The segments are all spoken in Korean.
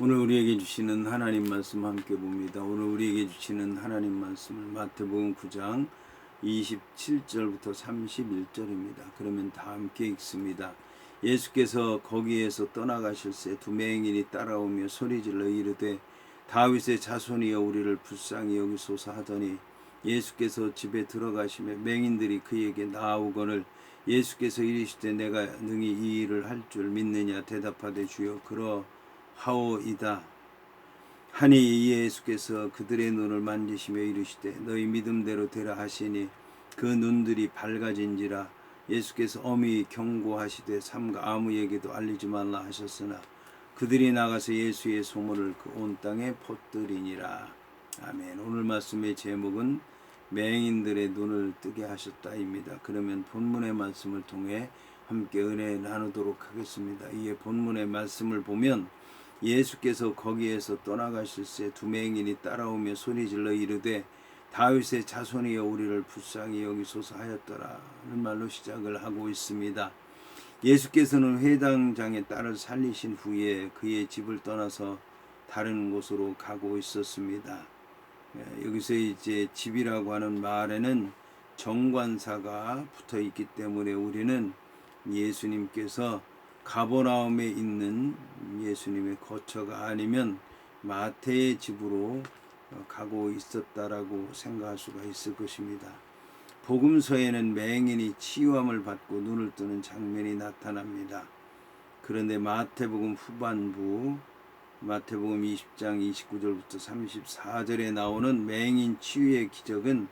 오늘 우리에게 주시는 하나님 말씀 함께 봅니다. 오늘 우리에게 주시는 하나님 말씀을 마태복음 9장 27절부터 31절입니다. 그러면 다 함께 읽습니다. 예수께서 거기에서 떠나가실새 두 맹인이 따라오며 소리질러 이르되 다윗의 자손이여 우리를 불쌍히 여기소서 하더니 예수께서 집에 들어가시며 맹인들이 그에게 나아오거늘 예수께서 이르시되 내가 능히 이 일을 할 줄 믿느냐 대답하되 주여 그러 하오이다 하니 예수께서 그들의 눈을 만지시며 이르시되 너희 믿음대로 되라 하시니 그 눈들이 밝아진지라 예수께서 엄히 경고하시되 삼가 아무에게도 알리지 말라 하셨으나 그들이 나가서 예수의 소문을 그 온 땅에 퍼뜨리니라 아멘 오늘 말씀의 제목은 맹인들의 눈을 뜨게 하셨다입니다. 그러면 본문의 말씀을 통해 함께 은혜 나누도록 하겠습니다. 이에 본문의 말씀을 보면 예수께서 거기에서 떠나가실새 두 맹인이 따라오며 소리질러 이르되 다윗의 자손이여 우리를 불쌍히 여기소서 하였더라는 말로 시작을 하고 있습니다. 예수께서는 회당장의 딸을 살리신 후에 그의 집을 떠나서 다른 곳으로 가고 있었습니다. 예, 여기서 이제 집이라고 하는 말에는 정관사가 붙어 있기 때문에 우리는 예수님께서 가버나움에 있는 예수님의 거처가 아니면 마태의 집으로 어, 가고 있었다라고 생각할 수가 있을 것입니다. 복음서에는 맹인이 치유함을 받고 눈을 뜨는 장면이 나타납니다. 그런데 마태복음 후반부 마태복음 20장 29절부터 34절에 나오는 맹인 치유의 기적은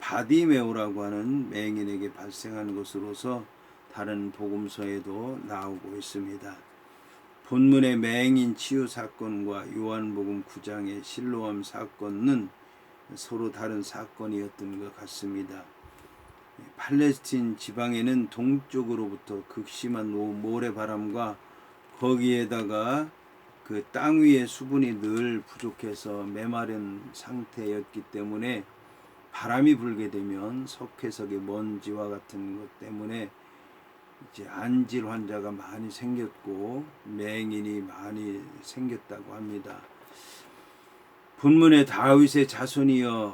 바디메오라고 하는 맹인에게 발생한 것으로서 다른 복음서에도 나오고 있습니다. 본문의 맹인 치유 사건과 요한복음 9장의 실로암 사건은 서로 다른 사건이었던 것 같습니다. 팔레스틴 지방에는 동쪽으로부터 극심한 모래바람과 거기에다가 그 땅 위의 수분이 늘 부족해서 메마른 상태였기 때문에 바람이 불게 되면 석회석의 먼지와 같은 것 때문에 이제 안질 환자가 많이 생겼고 맹인이 많이 생겼다고 합니다. 본문의 다윗의 자손이여에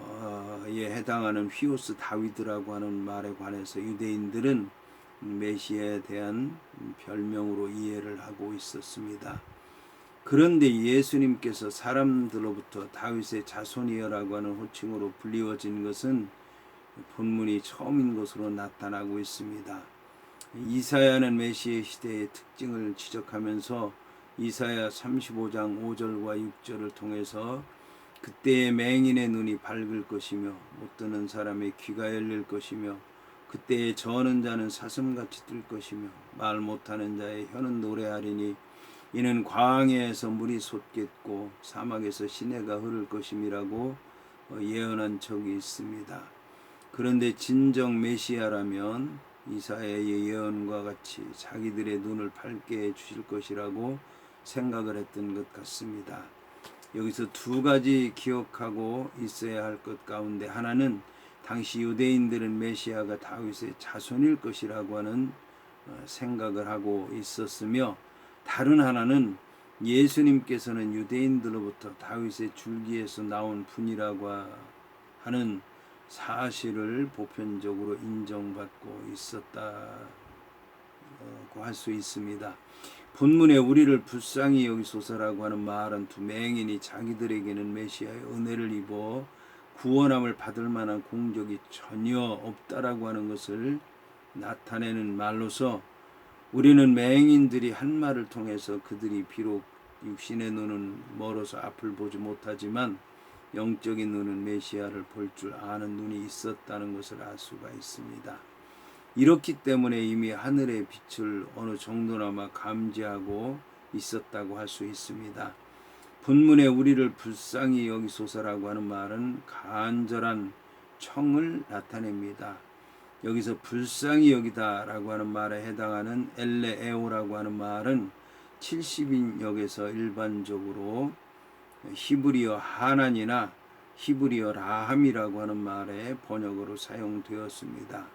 해당하는 휘오스 다윗이라고 하는 말에 관해서 유대인들은 메시아에 대한 별명으로 이해를 하고 있었습니다. 그런데 예수님께서 사람들로부터 다윗의 자손이여라고 하는 호칭으로 불리워진 것은 본문이 처음인 것으로 나타나고 있습니다. 이사야는 메시의 시대의 특징을 지적하면서 이사야 35장 5절과 6절을 통해서 그때의 맹인의 눈이 밝을 것이며 못 듣는 사람의 귀가 열릴 것이며 그때의 저는 자는 사슴같이 뜰 것이며 말 못하는 자의 혀는 노래하리니 이는 광야에서 물이 솟겠고 사막에서 시내가 흐를 것임이라고 어, 예언한 적이 있습니다. 그런데 진정 메시아라면 이사야의 예언과 같이 자기들의 눈을 밝게 해 주실 것이라고 생각을 했던 것 같습니다. 여기서 두 가지 기억하고 있어야 할 것 가운데 하나는 당시 유대인들은 메시아가 다윗의 자손일 것이라고 하는 어, 생각을 하고 있었으며 다른 하나는 예수님께서는 유대인들로부터 다윗의 줄기에서 나온 분이라고 하는 사실을 보편적으로 인정받고 있었다고 할 수 있습니다. 본문에 우리를 불쌍히 여기소서라고 하는 말은 두 맹인이 자기들에게는 메시아의 은혜를 입어 구원함을 받을 만한 공적이 전혀 없다라고 하는 것을 나타내는 말로서 우리는 맹인들이 한 말을 통해서 그들이 비록 육신의 눈은 멀어서 앞을 보지 못하지만 영적인 눈은 메시아를 볼 줄 아는 눈이 있었다는 것을 알 수가 있습니다. 이렇기 때문에 이미 하늘의 빛을 어느 정도나마 감지하고 있었다고 할 수 있습니다. 본문에 우리를 불쌍히 여기소서라고 하는 말은 간절한 청을 나타냅니다. 여기서 불쌍히 여기다라고 하는 말에 해당하는 엘레에오라고 하는 말은 70인 역에서 일반적으로 히브리어 하난이나 히브리어 라함이라고 하는 말의 번역으로 사용되었습니다.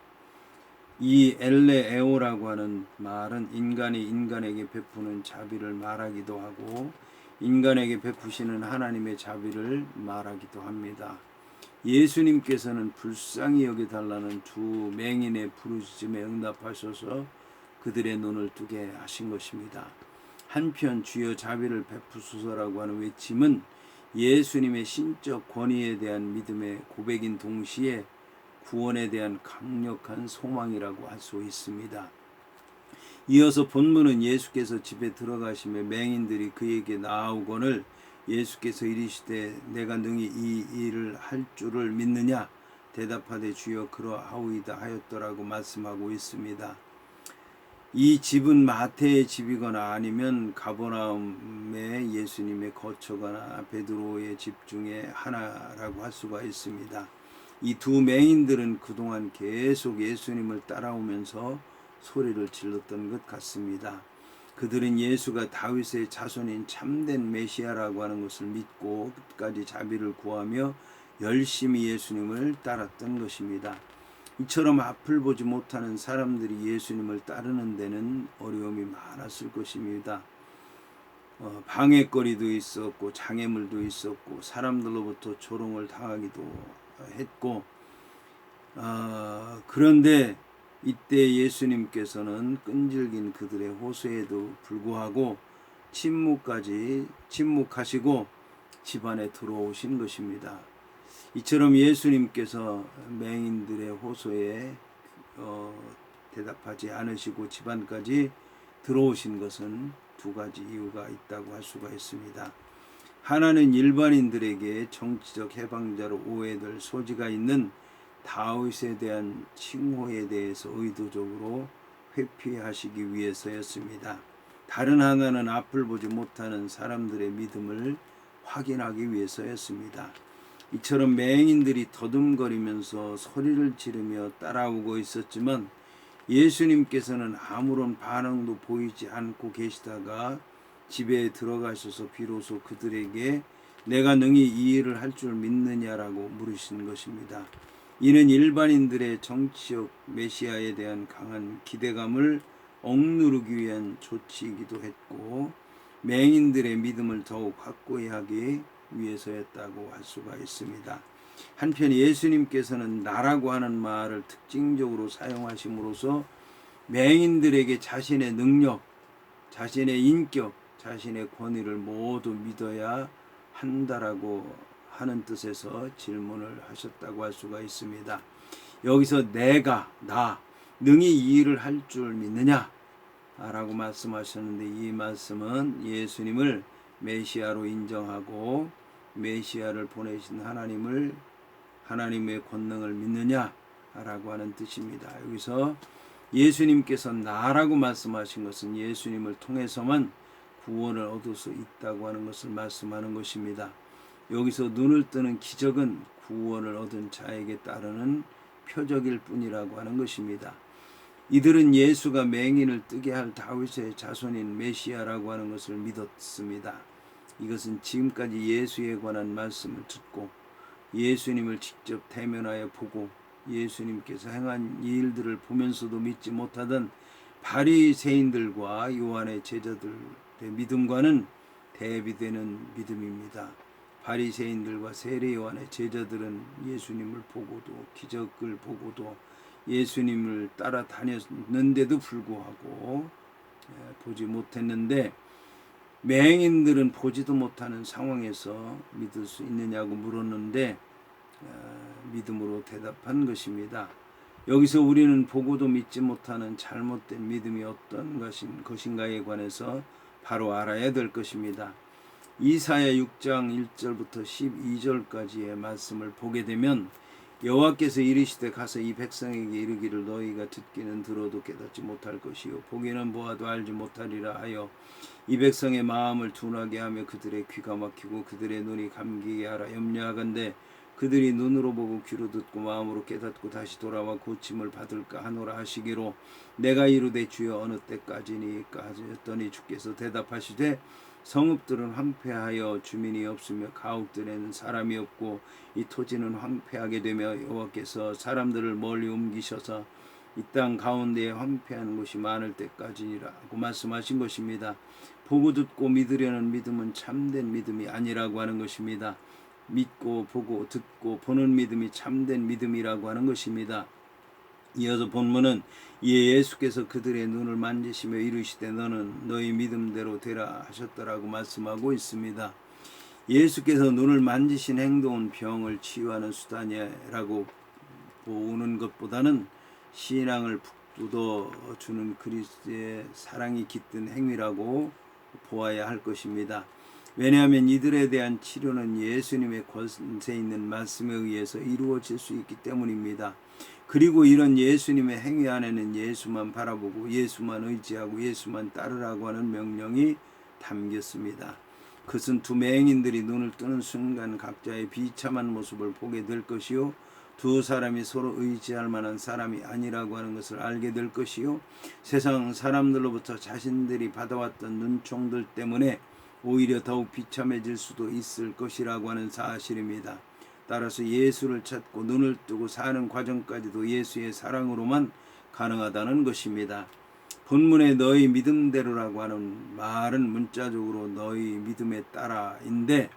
이 엘레에오라고 하는 말은 인간이 인간에게 베푸는 자비를 말하기도 하고 인간에게 베푸시는 하나님의 자비를 말하기도 합니다. 예수님께서는 불쌍히 여겨달라는 두 맹인의 부르짖음에 응답하셔서 그들의 눈을 뜨게 하신 것입니다. 한편 주여 자비를 베푸소서라고 하는 외침은 예수님의 신적 권위에 대한 믿음의 고백인 동시에 구원에 대한 강력한 소망이라고 할 수 있습니다. 이어서 본문은 예수께서 집에 들어가심에 맹인들이 그에게 나아오거늘 예수께서 이르시되 내가 능히 이 일을 할 줄을 믿느냐 대답하되 주여 그러하오이다 하였더라고 말씀하고 있습니다. 이 집은 마태의 집이거나 아니면 가버나움의 예수님의 거처거나 베드로의 집 중에 하나라고 할 수가 있습니다. 이 두 맹인들은 그동안 계속 예수님을 따라오면서 소리를 질렀던 것 같습니다. 그들은 예수가 다윗의 자손인 참된 메시아라고 하는 것을 믿고 끝까지 자비를 구하며 열심히 예수님을 따랐던 것입니다. 이처럼 앞을 보지 못하는 사람들이 예수님을 따르는 데는 어려움이 많았을 것입니다. 어, 방해거리도 있었고 장애물도 있었고 사람들로부터 조롱을 당하기도 했고 어, 그런데 이때 예수님께서는 끈질긴 그들의 호소에도 불구하고 침묵까지 침묵하시고 집안에 들어오신 것입니다. 이처럼 예수님께서 맹인들의 호소에 어, 대답하지 않으시고 집안까지 들어오신 것은 두 가지 이유가 있다고 할 수가 있습니다. 하나는 일반인들에게 정치적 해방자로 오해될 소지가 있는 다윗에 대한 칭호에 대해서 의도적으로 회피하시기 위해서였습니다. 다른 하나는 앞을 보지 못하는 사람들의 믿음을 확인하기 위해서였습니다. 이처럼 맹인들이 더듬거리면서 소리를 지르며 따라오고 있었지만 예수님께서는 아무런 반응도 보이지 않고 계시다가 집에 들어가셔서 비로소 그들에게 내가 능히 이 일을 할 줄 믿느냐라고 물으신 것입니다. 이는 일반인들의 정치적 메시아에 대한 강한 기대감을 억누르기 위한 조치이기도 했고 맹인들의 믿음을 더욱 확고히 하기 위해서였다고 할 수가 있습니다. 한편 예수님께서는 나라고 하는 말을 특징적으로 사용하심으로써 맹인들에게 자신의 능력, 자신의 인격, 자신의 권위를 모두 믿어야 한다라고 하는 뜻에서 질문을 하셨다고 할 수가 있습니다. 여기서 내가 나 능히 이 일을 할 줄 믿느냐? 라고 말씀하셨는데 이 말씀은 예수님을 메시아로 인정하고 메시아를 보내신 하나님을 하나님의 권능을 믿느냐라고 하는 뜻입니다. 여기서 예수님께서 나라고 말씀하신 것은 예수님을 통해서만 구원을 얻을 수 있다고 하는 것을 말씀하는 것입니다. 여기서 눈을 뜨는 기적은 구원을 얻은 자에게 따르는 표적일 뿐이라고 하는 것입니다. 이들은 예수가 맹인을 뜨게 할 다윗의 자손인 메시아라고 하는 것을 믿었습니다. 이것은 지금까지 예수에 관한 말씀을 듣고 예수님을 직접 대면하여 보고 예수님께서 행한 일들을 보면서도 믿지 못하던 바리새인들과 요한의 제자들의 믿음과는 대비되는 믿음입니다. 바리새인들과 세례 요한의 제자들은 예수님을 보고도 기적을 보고도 예수님을 따라다녔는데도 불구하고 예, 보지 못했는데 맹인들은 보지도 못하는 상황에서 믿을 수 있느냐고 물었는데 어, 믿음으로 대답한 것입니다. 여기서 우리는 보고도 믿지 못하는 잘못된 믿음이 어떤 것인가에 관해서 바로 알아야 될 것입니다. 이사야 6장 1절부터 12절까지의 말씀을 보게 되면 여호와께서 이르시되 가서 이 백성에게 이르기를 너희가 듣기는 들어도 깨닫지 못할 것이요 보기는 보아도 알지 못하리라 하여 이 백성의 마음을 둔하게 하며 그들의 귀가 막히고 그들의 눈이 감기게 하라 염려하건대 그들이 눈으로 보고 귀로 듣고 마음으로 깨닫고 다시 돌아와 고침을 받을까 하노라 하시기로 내가 이르되 주여 어느 때까지니까 하셨더니 주께서 대답하시되 성읍들은 황폐하여 주민이 없으며 가옥들에는 사람이 없고 이 토지는 황폐하게 되며 여호와께서 사람들을 멀리 옮기셔서 이 땅 가운데에 황폐한 곳이 많을 때까지라고 말씀하신 것입니다. 보고 듣고 믿으려는 믿음은 참된 믿음이 아니라고 하는 것입니다. 믿고 보고 듣고 보는 믿음이 참된 믿음이라고 하는 것입니다. 이어서 본문은 이에 예수께서 그들의 눈을 만지시며 이르시되 너는 너희 믿음대로 되라 하셨더라고 말씀하고 있습니다. 예수께서 눈을 만지신 행동은 병을 치유하는 수단이라고 보는 것보다는 신앙을 북돋워 주는 그리스도의 사랑이 깃든 행위라고 보아야 할 것입니다. 왜냐하면 이들에 대한 치료는 예수님의 권세 있는 말씀에 의해서 이루어질 수 있기 때문입니다. 그리고 이런 예수님의 행위 안에는 예수만 바라보고 예수만 의지하고 예수만 따르라고 하는 명령이 담겼습니다. 그것은 두 맹인들이 눈을 뜨는 순간 각자의 비참한 모습을 보게 될 것이요. 두 사람이 서로 의지할 만한 사람이 아니라고 하는 것을 알게 될 것이요. 세상 사람들로부터 자신들이 받아왔던 눈총들 때문에 오히려 더욱 비참해질 수도 있을 것이라고 하는 사실입니다. 따라서 예수를 찾고 눈을 뜨고 사는 과정까지도 예수의 사랑으로만 가능하다는 것입니다. 본문에 너희 믿음대로라고 하는 말은 문자적으로 너희 믿음에 따라인데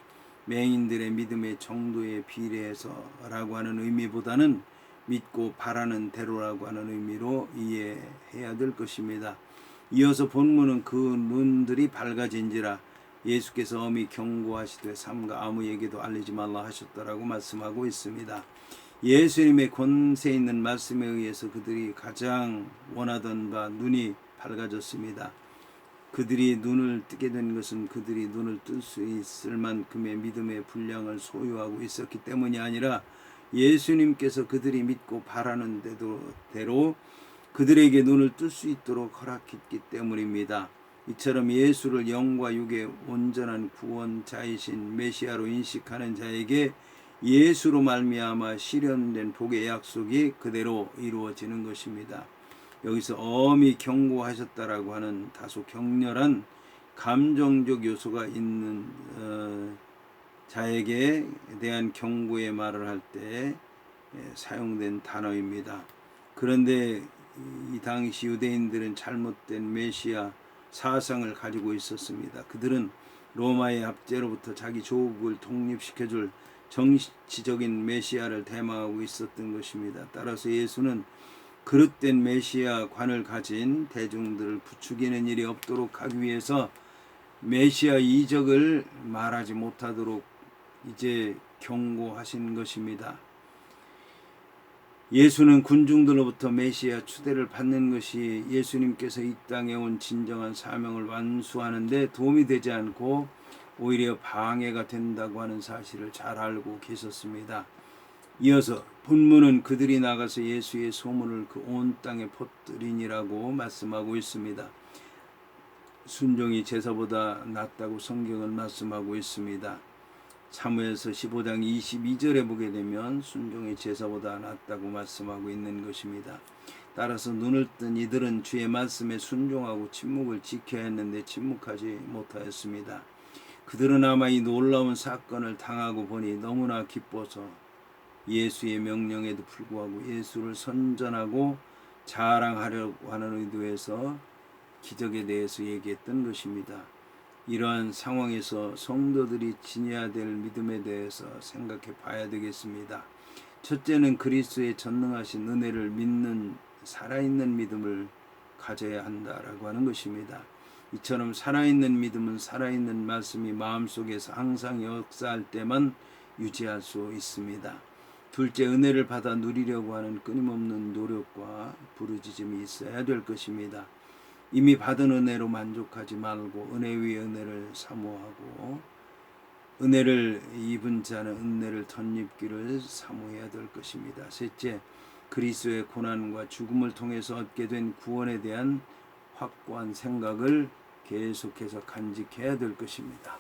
맹인들의 믿음의 정도에 비례해서라고 하는 의미보다는 믿고 바라는 대로라고 하는 의미로 이해해야 될 것입니다. 이어서 본문은 그 눈들이 밝아진지라 예수께서 엄히 경고하시되 삼가 아무에게도 알리지 말라 하셨다라고 말씀하고 있습니다. 예수님의 권세 있는 말씀에 의해서 그들이 가장 원하던 바 눈이 밝아졌습니다. 그들이 눈을 뜨게 된 것은 그들이 눈을 뜰 수 있을 만큼의 믿음의 분량을 소유하고 있었기 때문이 아니라 예수님께서 그들이 믿고 바라는 대로 그들에게 눈을 뜰 수 있도록 허락했기 때문입니다. 이처럼 예수를 영과 육의 온전한 구원자이신 메시아로 인식하는 자에게 예수로 말미암아 실현된 복의 약속이 그대로 이루어지는 것입니다. 여기서 엄히 경고하셨다라고 하는 다소 격렬한 감정적 요소가 있는 어, 자에게 대한 경고의 말을 할 때 사용된 단어입니다. 그런데 이 당시 유대인들은 잘못된 메시아 사상을 가지고 있었습니다. 그들은 로마의 압제로부터 자기 조국을 독립시켜줄 정치적인 메시아를 대망하고 있었던 것입니다. 따라서 예수는 그릇된 메시아 관을 가진 대중들을 부추기는 일이 없도록 하기 위해서 메시아 이적을 말하지 못하도록 이제 경고하신 것입니다. 예수는 군중들로부터 메시아 추대를 받는 것이 예수님께서 이 땅에 온 진정한 사명을 완수하는데 도움이 되지 않고 오히려 방해가 된다고 하는 사실을 잘 알고 계셨습니다. 이어서 본문은 그들이 나가서 예수의 소문을 그 온 땅에 퍼뜨리니라고 말씀하고 있습니다. 순종이 제사보다 낫다고 성경은 말씀하고 있습니다. 사무에서 15장 22절에 보게 되면 순종의 제사보다 낫다고 말씀하고 있는 것입니다. 따라서 눈을 뜬 이들은 주의 말씀에 순종하고 침묵을 지켜야 했는데 침묵하지 못하였습니다. 그들은 아마 이 놀라운 사건을 당하고 보니 너무나 기뻐서 예수의 명령에도 불구하고 예수를 선전하고 자랑하려고 하는 의도에서 기적에 대해서 얘기했던 것입니다. 이러한 상황에서 성도들이 지녀야 될 믿음에 대해서 생각해 봐야 되겠습니다. 첫째는 그리스도의 전능하신 은혜를 믿는 살아있는 믿음을 가져야 한다라고 하는 것입니다. 이처럼 살아있는 믿음은 살아있는 말씀이 마음속에서 항상 역사할 때만 유지할 수 있습니다. 둘째, 은혜를 받아 누리려고 하는 끊임없는 노력과 부르짖음이 있어야 될 것입니다. 이미 받은 은혜로 만족하지 말고 은혜 위에 은혜를 사모하고 은혜를 입은 자는 은혜를 덧입기를 사모해야 될 것입니다. 셋째, 그리스도의 고난과 죽음을 통해서 얻게 된 구원에 대한 확고한 생각을 계속해서 간직해야 될 것입니다.